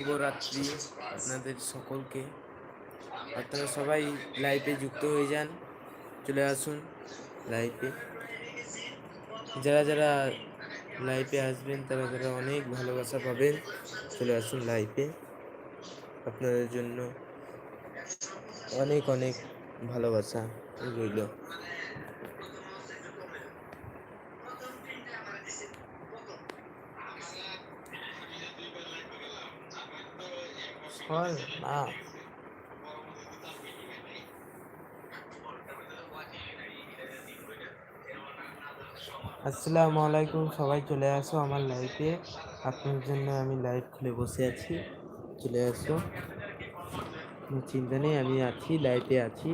শুভরাত্রি আপনাদের সকলকে। আপনারা সবাই লাইভে যুক্ত হয়ে যান। চলে আসুন লাইভে যারা যারা লাইভে আসবেন, তারা তারা অনেক ভালোবাসা পাবেন। চলে আসুন লাইভে আপনাদের জন্য অনেক অনেক ভালোবাসা রইল। ছয় না আসসালামু আলাইকুম সবাই চলে আসো আমার লাইভে আপনার জন্য আমি লাইভ খুলে বসে আছি। চলে আসো। চিন্তা নেই, আমি আছি লাইভে আছি।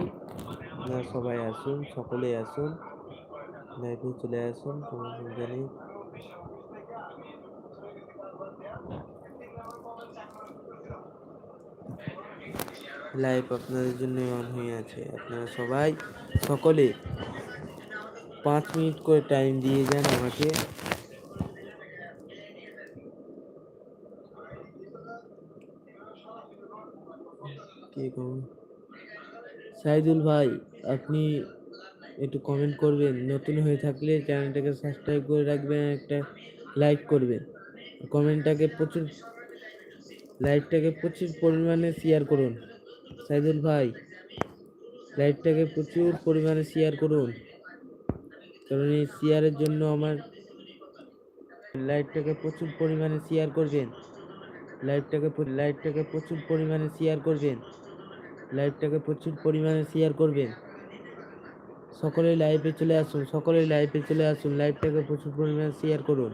সবাই আসুন, সকলে আসুন। লাইভে চলে আসুন, কোনো চিন্তা নেই। লাইভ আপনাদের জন্য অন হয়ে আছে। আপনারা সবাই সকলে পাঁচ মিনিট করে টাইম দিয়ে যান আমাকে। সাইদুল ভাই, আপনি একটু কমেন্ট করবেন। নতুন হয়ে থাকলে চ্যানেলটাকে সাবস্ক্রাইব করে রাখবেন একটা লাইক করবেন। কমেন্টটাকে প্রচুর লাইভটাকে প্রচুর পরিমাণে শেয়ার করুন। সাইদুল ভাই, লাইভটাকে প্রচুর পরিমাণে শেয়ার করুন। কারণ এই শেয়ারের জন্য আমার লাইভটাকে প্রচুর পরিমাণে শেয়ার করবেন। লাইভটাকে লাইভটাকে প্রচুর পরিমাণে শেয়ার করবেন। লাইভটাকে প্রচুর পরিমাণে শেয়ার করবেন। সকলে লাইভে চলে আসুন, সকলে লাইভে চলে আসুন, লাইভটাকে প্রচুর পরিমাণে শেয়ার করুন।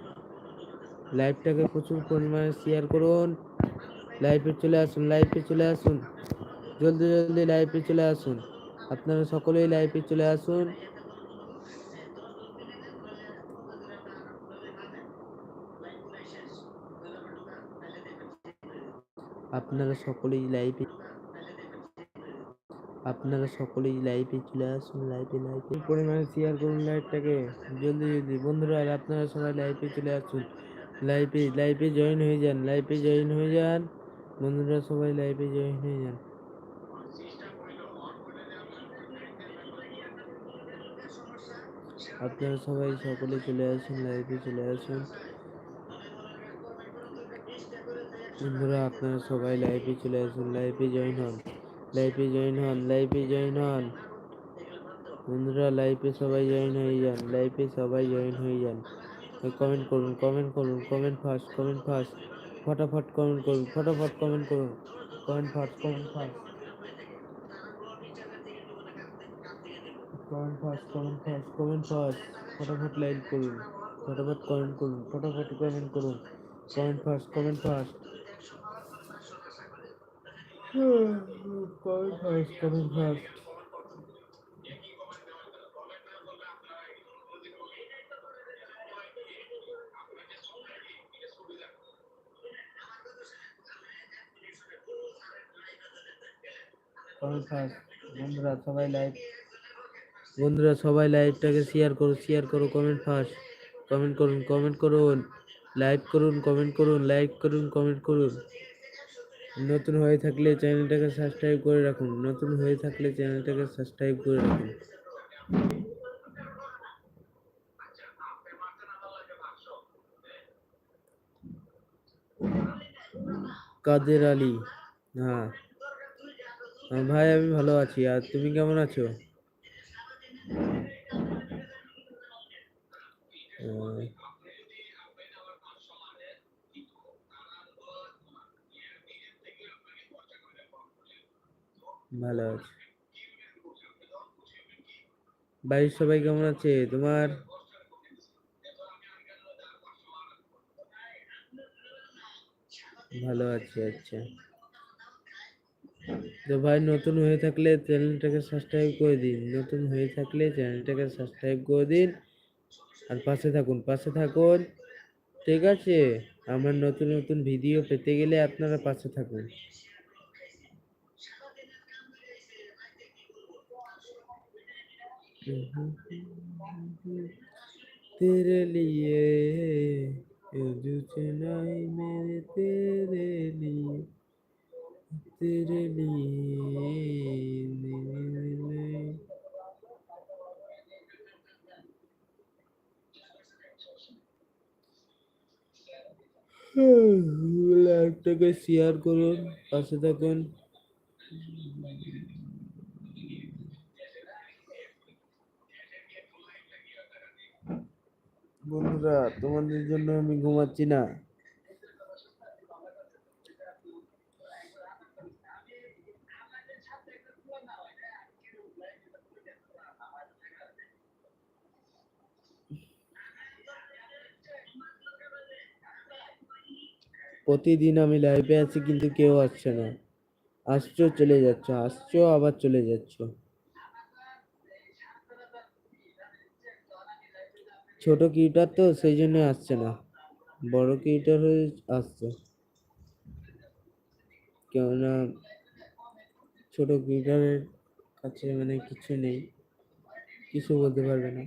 লাইভটাকে প্রচুর পরিমাণে শেয়ার করুন। লাইভে চলে আসুন লাইভে চলে আসুন। জলদি জলদি লাইভে চলে আসুন। আপনারা সকলেই লাইভে চলে আসুন। আপনারা সকলেই লাইভে আপনারা সকলেই লাইভে চলে আসুন লাইভে লাইভে পরিমাণে শেয়ার করুন লাইভটাকে জলদি জলদি। বন্ধুরা আর আপনারা সবাই লাইভে চলে আসুন। লাইভে লাইভে জয়েন হয়ে যান লাইভে জয়েন হয়ে যান। বন্ধুরা সবাই লাইভে জয়েন হয়ে যান। আপনারা সবাই সকলে চলে আসুন লাইভে চলে আসুন। বন্ধুরা, আপনারা সবাই লাইভে চলে আসুন লাইভে জয়েন হন। লাইভে জয়েন হন লাইভে জয়েন হন। বন্ধুরা লাইভে সবাই জয়েন হয়ে যান লাইভে সবাই জয়েন হয়ে যান। কমেন্ট করুন কমেন্ট করুন কমেন্ট ফার্স্ট কমেন্ট ফার্স্ট ফটাফট কমেন্ট করুন, ফটাফট কমেন্ট করুন। Comment first comment first comment first comment first comment first ফটাফট লাইক করুন ফটাফট কমেন্ট করুন ফটাফট কমেন্ট করুন comment first comment first comment first comment first comment first বন্ধুরা, সবাই লাইভ বন্ধুরা সবাই লাইভটাকে শেয়ার করো শেয়ার করো কমেন্ট ফার্স্ট কমেন্ট করুন কমেন্ট করুন লাইক করুন কমেন্ট করুন লাইক করুন কমেন্ট করুন। নতুন হয়ে থাকলে চ্যানেলটাকে সাবস্ক্রাইব করে রাখুন। নতুন হয়ে থাকলে চ্যানেলটাকে সাবস্ক্রাইব করে রাখুন। কাদের আলী? হ্যাঁ। হ্যাঁ, ভাই আমি ভালো আছি। আর তুমি কেমন আছো? ভালো আছি। বাড়ির সবাই কেমন আছে? তোমার? ভালো আছি আচ্ছা। তো ভাই, নতুন হয়ে থাকলে চ্যানেলটাকে সাবস্ক্রাইব করে দিন। নতুন হয়ে থাকলে চ্যানেলটাকে সাবস্ক্রাইব করে দিন। আর পাশে থাকুন পাশে থাকুন। ঠিক আছে? আমার নতুন নতুন ভিডিও পেতে গেলে আপনারা পাশে থাকুন। তেরে লিয়ে নাই লিয়ে। तेरे लिए मेरे लिए লাইভটাকে শেয়ার করুন পাশে থাকুন বন্ধুরা তোমাদের জন্য আমি ঘুমাচ্ছি না প্রতিদিন আমি লাইভে আছি, কিন্তু কেউ আসছে না। আসছো, চলে যাচ্ছ, আসছো, আবার চলে যাচ্ছ। ছোট কিউটার তো সেই জন্য আসছে না। বড় কিউটার হয়ে আসছে। কেননা ছোট কিউটারের কাছে মানে কিছু নেই। কিছু বলতে পারবে না।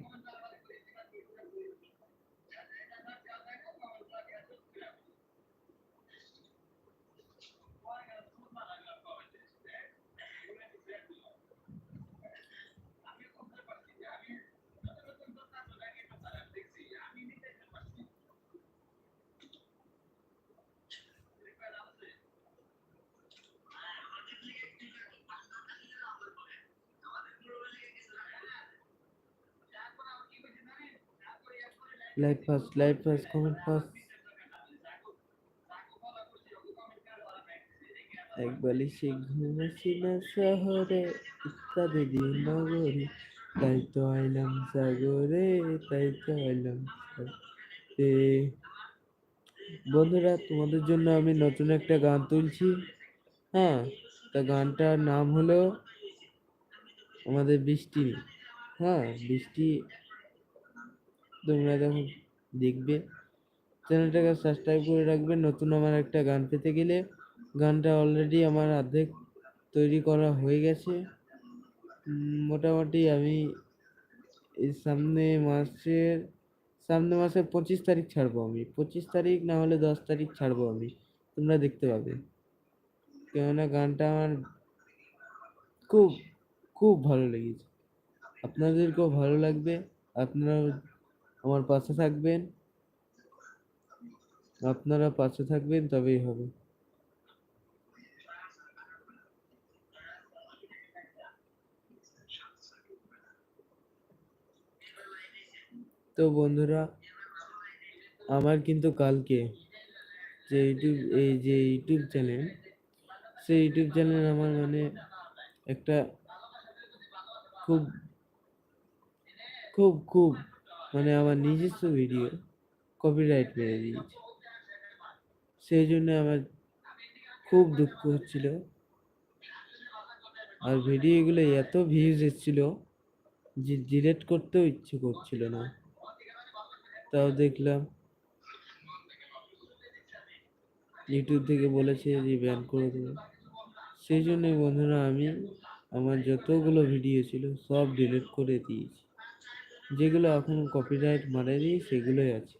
Light first light first comment first এক বালিশে ঘুমাসি না শহরে, ইত্যাদি দিন নগরে। তাই তো আইলাম সাগরে, তাই তো আইলাম বন্ধুরা, তোমাদের জন্য আমি নতুন একটা গান তুলছি। হ্যাঁ তা গানটার নাম হলো আমাদের বৃষ্টি। হ্যাঁ বৃষ্টি তোমরা যখন দেখবে। চ্যানেলটাকে সাবস্ক্রাইব করে রাখবে। নতুন আমার একটা গান পেতে গেলে গানটা অলরেডি আমার অর্ধেক তৈরি করা হয়ে গেছে। মোটামুটি আমি এই সামনে মাসের সামনে মাসের পঁচিশ তারিখ ছাড়বো আমি। পঁচিশ তারিখ না হলে দশ তারিখ ছাড়বো আমি। তোমরা দেখতে পাবে। কেননা গানটা আমার খুব খুব ভালো লেগেছে। আপনাদেরকেও ভালো লাগবে। আপনারাও আমার পাশে থাকবেন। আপনারা পাশে থাকবেন, তবেই হবে। তো বন্ধুরা, আমার কিন্তু কালকে যে ইউটিউব, এই যে ইউটিউব চ্যানেল, সেই ইউটিউব চ্যানেল আমার মানে একটা খুব খুব খুব মানে আমার নিজস্ব ভিডিও কপিরাইট মেরে দিয়েছে। সেই জন্য আমার খুব দুঃখ হচ্ছিল। আর ভিডিওগুলো এত ভিউজ এসেছিল যে ডিলেট করতেও ইচ্ছে করছিল না। তাও দেখলাম ইউটিউব থেকে বলেছে যে ব্যান করে দেবে। সেই জন্যই বন্ধুরা আমি আমার যতগুলো ভিডিও ছিল সব ডিলিট করে দিয়েছি। যেগুলো এখন কপিরাইট মারেনি সেগুলোই আছে।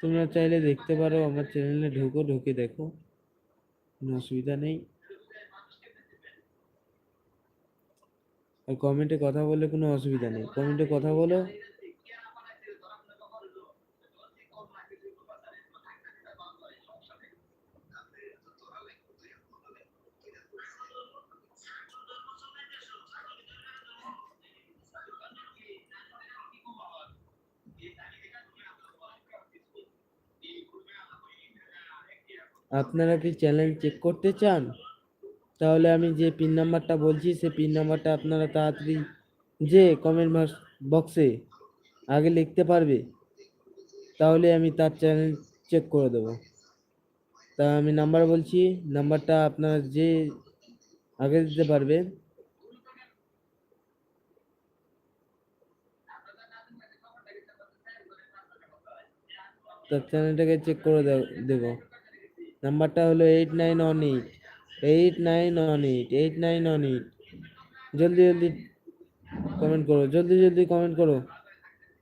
তোমরা চাইলে দেখতে পারো, আমার চ্যানেলে ঢুকো, ঢুকে দেখো। কোনো অসুবিধা নেই। আর কমেন্টে কথা বলে কোনো অসুবিধা নেই। কমেন্টে কথা বলো আপনারা কি চ্যানেল চেক করতে চান? তাহলে আমি যে পিন নাম্বারটা বলছি, সেই পিন নাম্বারটা আপনারা তাড়াতাড়ি যে কমেন্ট বক্সে আগে লিখতে পারবে, তাহলে আমি তার চ্যানেল চেক করে দেবো। তা আমি নাম্বার বলছি নাম্বারটা আপনারা যে আগে দিতে পারবেন তার চ্যানেলটাকে চেক করে দেবো। নাম্বারটা হলো eight nine one eight eight nine one eight eight nine one eight জলদি জলদি কমেন্ট করো, জলদি জলদি কমেন্ট করো।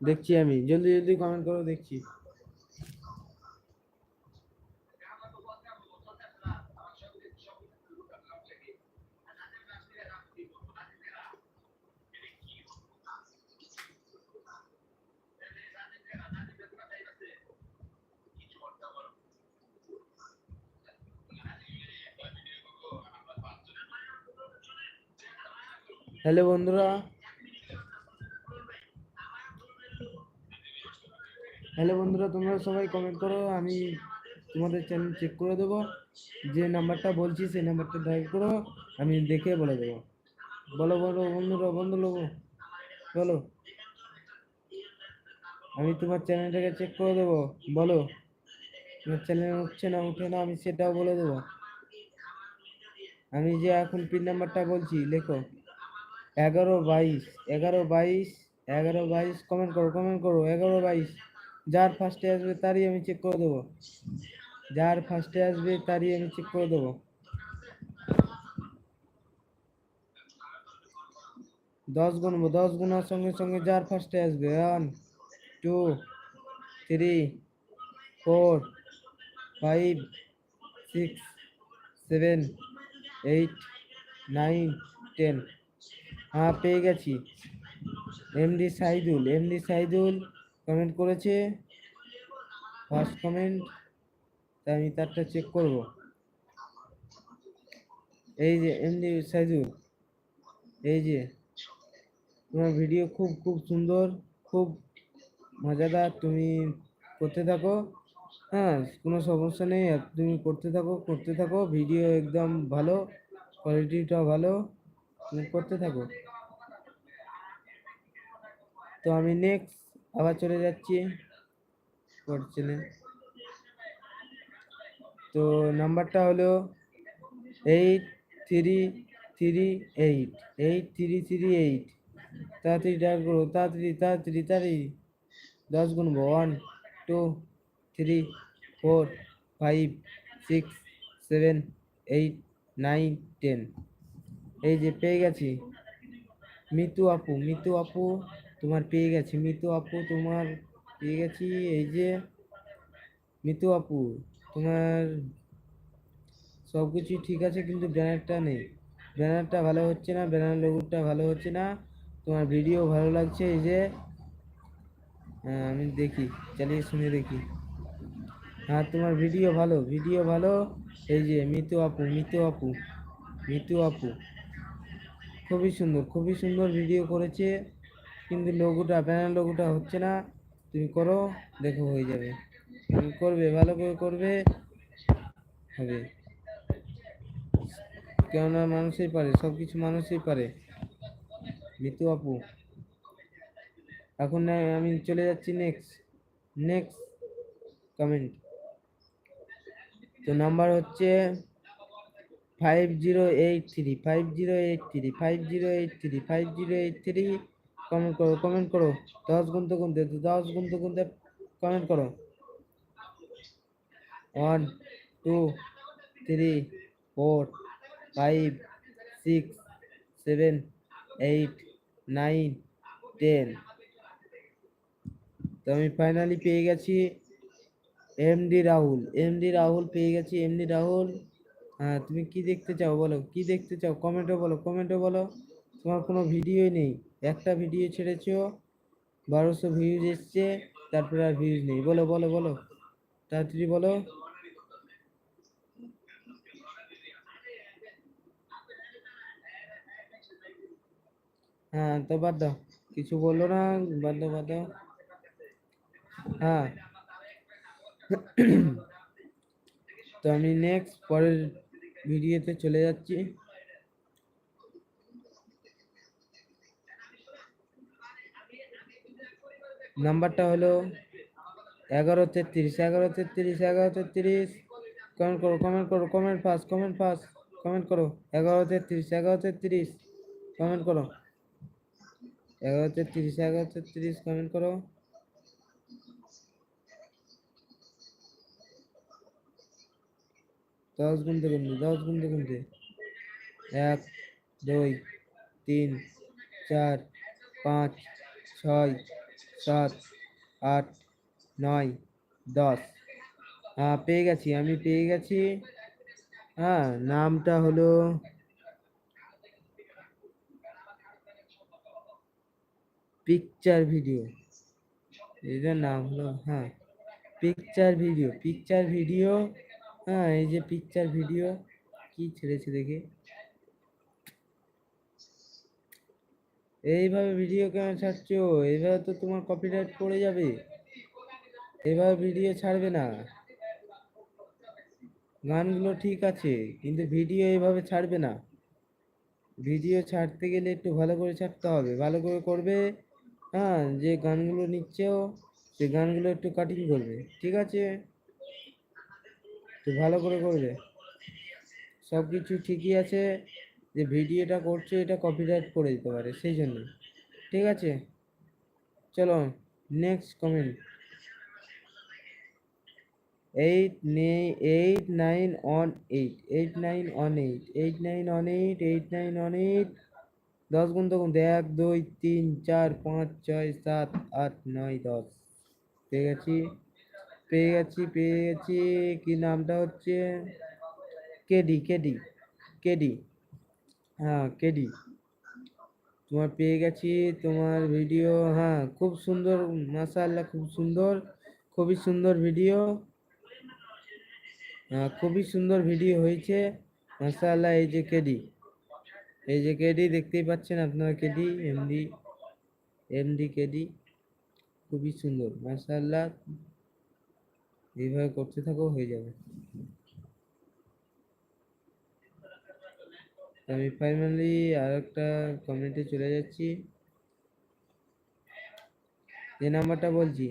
দেখছি আমি, জলদি জলদি কমেন্ট করো, দেখছি। হ্যালো বন্ধুরা। হ্যালো বন্ধুরা, তোমরা সবাই কমেন্ট করো, আমি তোমাদের চ্যানেল চেক করে দেবো। যে নাম্বারটা বলছি, সেই নাম্বারটা ডায়াল করো, আমি দেখে বলে দেবো। বলো বলো বন্ধুরা, বন্ধু লোক বলো। আমি তোমার চ্যানেলটাকে চেক করে দেবো, বলো। তোমার চ্যানেল উঠছে না উঠে না, আমি সেটাও বলে দেবো। আমি যে এখন পিন নাম্বারটা বলছি, লেখো। এগারো বাইশ এগারো বাইশ এগারো বাইশ কমেন্ট করো কমেন্ট করো, এগারো বাইশ। যার ফার্স্টে আসবে তারই আমি চেক করে দেবো। যার ফার্স্টে আসবে তারই আমি চেক করে দেবো। দশ গুনবো দশ গুনার সঙ্গে সঙ্গে যার ফার্স্টে আসবে one two three four five six seven eight nine ten হ্যাঁ পেয়ে গেছি। MD Saidul MD Saidul comment করেছে। ফার্স্ট কমেন্ট তাই আমি তারটা চেক করব। এই যে এমডি সাইদুল, এই যে তোমার ভিডিও খুব খুব সুন্দর, খুব মজাদার, তুমি করতে থাকো। হ্যাঁ কোনো সমস্যা নেই তুমি করতে থাকো করতে থাকো ভিডিও একদম ভালো কোয়ালিটিটাও ভালো। তুমি করতে থাকো। তো আমি নেক্সট আবার চলে যাচ্ছি। করছিলে তো নাম্বারটা হলো eight three three eight eight three three eight তাড়াতাড়ি করো। তাড়াতাড়ি তাড়াতাড়ি তাড়াতাড়ি। দশ গুনবো one two three four five six seven eight nine ten এই যে পেয়ে গেছি। মিতু আপু মিতু আপু, তোমার পেয়ে গেছি। মিতু আপু, তোমার পেয়ে গেছি এই যে মিতু আপু, তোমার সব কিছুই ঠিক আছে, কিন্তু ব্যানারটা নেই। ব্যানারটা ভালো হচ্ছে না, ব্যানার লোগোটা ভালো হচ্ছে না, তোমার ভিডিও ভালো লাগছে, এই যে আমি দেখি, চালিয়ে শুনে দেখি। হ্যাঁ তোমার ভিডিও ভালো ভিডিও ভালো, এই যে মিতু আপু মিতু আপু মিতু আপু। খুবই সুন্দর খুবই সুন্দর ভিডিও করেছে। কিন্তু লোগোটা ব্যানার লোগোটা হচ্ছে না। তুমি করো, দেখো হয়ে যাবে। তুমি করবে, ভালো করে করবে, হবে। কেননা মানুষই পারে সব কিছু মানুষই পারে। মিতু আপু, এখন আমি চলে যাচ্ছি নেক্সট নেক্সট কমেন্ট তো নাম্বার হচ্ছে five zero eight three five zero eight three five zero eight three five zero eight three comment করো কমেন্ট করো। দশ গুনতে গুনতে দশ গুনতে গুনতে কমেন্ট করো। One two three four five six seven eight nine ten তো আমি ফাইনালি পেয়ে গেছি এমডি রাহুল এমডি রাহুল পেয়ে গেছি এমডি রাহুল হ্যাঁ তুমি কি দেখতে চাও বলো? কি দেখতে চাও? কমেন্টে বলো কমেন্টে বলো। তোমার কোনো ভিডিওই নেই। একটা ভিডিও ছেড়েছো, বারোশো ভিউজ এসছে, তারপরে আর ভিউজ নেই। বলো বলো বলো। তাড়াতাড়ি বলো। হ্যাঁ তো বাদ দাও। কিছু বলল না, বাদ দাও বাদ দাও। হ্যাঁ। তো আমি নেক্সট পরের ভিডিওতে চলে যাচ্ছি। নাম্বারটা হলো এগারো তেত্রিশ এগারো তেত্রিশ এগারো তেত্রিশ। কমেন্ট করো কমেন্ট করো, comment pass comment pass comment করো। এগারো তেত্রিশ এগারো তেত্রিশ, কমেন্ট করো। এগারো তেত্রিশ এগারো তেত্রিশ, কমেন্ট করো। দশ গুনতে গুনতে দশ গুনতে গুনতে এক, দুই, তিন, চার, পাঁচ, ছয়, সাত, আট, নয়, দশ। হ্যাঁ পেয়ে গেছি, আমি পেয়ে গেছি। হ্যাঁ নামটা হলো পিকচার ভিডিও। এটার নাম হলো হ্যাঁ পিকচার ভিডিও পিকচার ভিডিও হ্যাঁ এই যে পিকচার ভিডিও কি ছেড়েছে দেখে? এইভাবে ভিডিও কেন ছাড়ছো? এইভাবে তো তোমার কপিরাইট পড়ে যাবে। এইভাবে ভিডিও ছাড়বে না। গানগুলো ঠিক আছে, কিন্তু ভিডিও এইভাবে ছাড়বে না। ভিডিও ছাড়তে গেলে একটু ভালো করে ছাড়তে হবে। ভালো করে করবে হ্যাঁ যে গানগুলো নিচ্ছেও, সে গানগুলো একটু কাটিং করবে। ঠিক আছে? একটু ভালো করে করবে। সব কিছু ঠিকই আছে, যে ভিডিওটা করছে এটা কপিরাইট করে দিতে পারে, সেই জন্য। ঠিক আছে? চলো next comment eight eight nine on eight eight nine on eight eight nine on eight eight nine on eight দশ গুণ তখন এক, দুই, তিন, চার, পাঁচ, ছয়, সাত, আট, নয়, দশ। পেয়ে গেছি। পেয়ে গেছি পেয়ে গেছি। কি নামটা হচ্ছে? KD KD KD. হ্যাঁ কেডি। তোমার পেয়ে গেছি, তোমার ভিডিও। হ্যাঁ খুব সুন্দর, মাশাআল্লাহ খুব সুন্দর, খুবই সুন্দর ভিডিও। হ্যাঁ খুবই সুন্দর ভিডিও হয়েছে, মাশাআল্লাহ। এই যে কেডি, এই যে কেডি, দেখতেই পাচ্ছেন আপনারা কেডি, এমডি এমডি কেডি। খুবই সুন্দর, মাশাআল্লাহ। এইভাবে করতে থাকো হয়ে যাবে। আমি ফাইনালি আর একটা কমেন্টে চলে যাচ্ছি। যে নাম্বারটা বলছি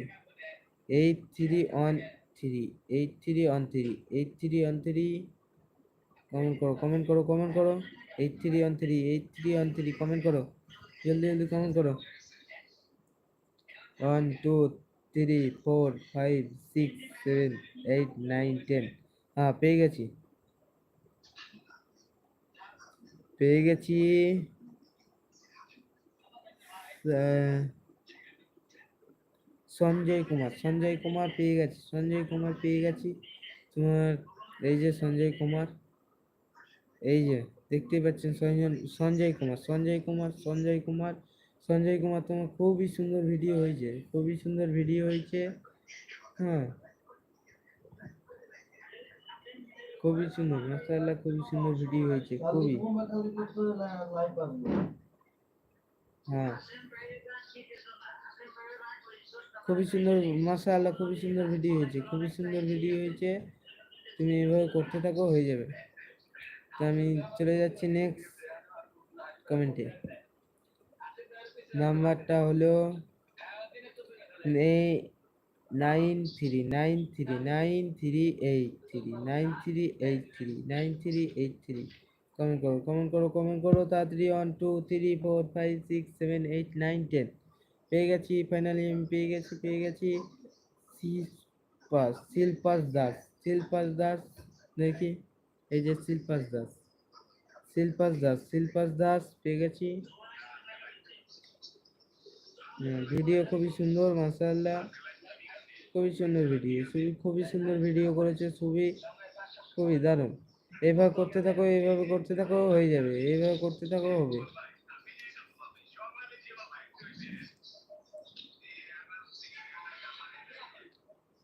eight three one three eight three one three eight three one three comment করো কমেন্ট করো কমেন্ট করো eight three one three eight three one three comment করো, জলদি জলদি কমেন্ট করো। One two three four five six seven eight nine ten হ্যাঁ পেয়ে গেছি। পেয়ে গেছি সঞ্জয় কুমার। সঞ্জয় কুমার পেয়ে গেছি, সঞ্জয় কুমার পেয়ে গেছি। তোমার এই যে সঞ্জয় কুমার, এই যে দেখতেই পাচ্ছেন সঞ্জয় সঞ্জয় কুমার সঞ্জয় কুমার সঞ্জয় কুমার। সঞ্জয় কুমার তোমার খুবই সুন্দর ভিডিও হয়েছে, খুবই সুন্দর ভিডিও হয়েছে হ্যাঁ। খুবই সুন্দর, মাশাআল্লাহ খুবই সুন্দর ভিডিও হয়েছে, খুবই। হ্যাঁ। খুবই সুন্দর, মাশাআল্লাহ খুবই সুন্দর ভিডিও হয়েছে, খুবই সুন্দর ভিডিও হয়েছে। তুমি এভাবে করতে থাকো, হয়ে যাবে। তো আমি চলে যাচ্ছি নেক্সট কমেন্টে নাম্বারটা হলো nine three nine three nine three eight three, nine three eight three, nine three eight three. Comment করো কমেন্ট করো কমেন্ট করো, তাড়াতাড়ি one two three four five six seven eight nine ten পেয়ে গেছি ফাইনালি আমি পেয়ে গেছি পেয়ে গেছি। শিল্পাস শিল্পাস দাস শিল্পাস দাস দেখি, এই যে শিল্পাস দাস শিল্পাস দাস শিল্পাস দাস পেয়ে গেছি। ভিডিও খুবই সুন্দর, মাশাআল্লাহ। খুবই সুন্দর ভিডিও খুবই খুবই সুন্দর ভিডিও করেছে খুবই খুবই দারুণ। এভাবে করতে থাকো এইভাবে করতে থাকো, হয়ে যাবে এইভাবে করতে থাকো, হবে।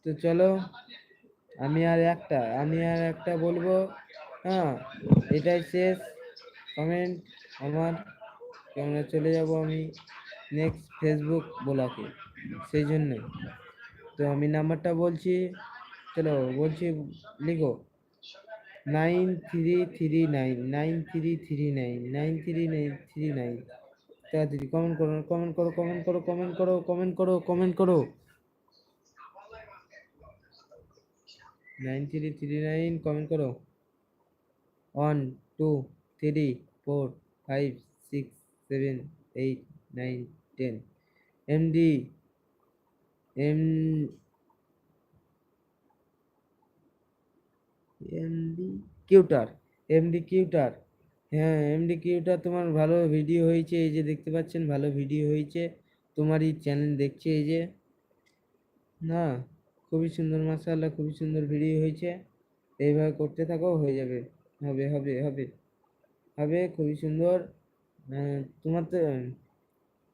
তো চলো, আমি আর একটা, আমি আর একটা বলব হ্যাঁ এটাই শেষ। কমেন্ট আমার কেননা চলে যাব আমি? নেক্সট ফেসবুক বলাকে সেই জন্য। তো আমি নাম্বারটা বলছি, চলো বলছি, লিখো। Nine three three nine nine three three nine nine three nine three nine তাড়াতাড়ি কমেন্ট করো কমেন্ট করো কমেন্ট করো কমেন্ট করো কমেন্ট করো কমেন্ট করো। Nine three three nine comment করো। One two three four five six seven eight nine ten. MD, M, MD cuter MD cuter. হ্যাঁ MD cuter তোমার ভালো ভিডিও হয়েছে, এই যে দেখতে পাচ্ছেন, ভালো ভিডিও হয়েছে। তোমারই চ্যানেল দেখছে এই যে। না, খুবই সুন্দর, মাশাআল্লাহ, খুবই সুন্দর ভিডিও হয়েছে। এইভাবে করতে থাকো, হয়ে যাবে। হবে হবে হবে। হবে, খুবই সুন্দর। তোমার তো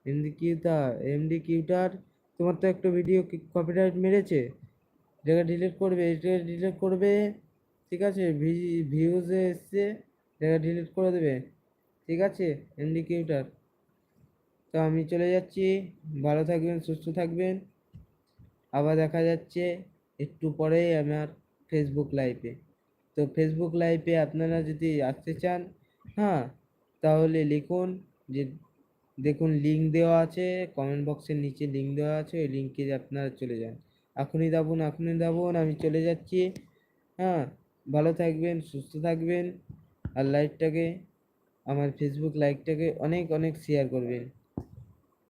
এমডি কিউটার এমডি কিউটার তোমার তো একটা ভিডিও কপিরাইট মেরেছে। এটাকে ডিলিট করবে এটাকে ডিলিট করবে, ঠিক আছে? ভিউজে এসছে এটাকে ডিলিট করে দেবে, ঠিক আছে? এমডি কিউটার তো আমি চলে যাচ্ছি। ভালো থাকবেন, সুস্থ থাকবেন। আবার দেখা যাচ্ছে একটু পরে আমার ফেসবুক লাইভে তো ফেসবুক লাইভে আপনারা যদি আসতে চান হ্যাঁ তাহলে লিখুন যে দেখুন লিঙ্ক দেওয়া আছে কমেন্ট বক্সের নিচে লিঙ্ক দেওয়া আছে, ওই লিঙ্কে আপনারা চলে যান। এখনই দাবুন এখনই দাবুন, আমি চলে যাচ্ছি। হ্যাঁ ভালো থাকবেন, সুস্থ থাকবেন, আর লাইভটাকে আমার ফেসবুক লাইভটাকে অনেক অনেক শেয়ার করবেন।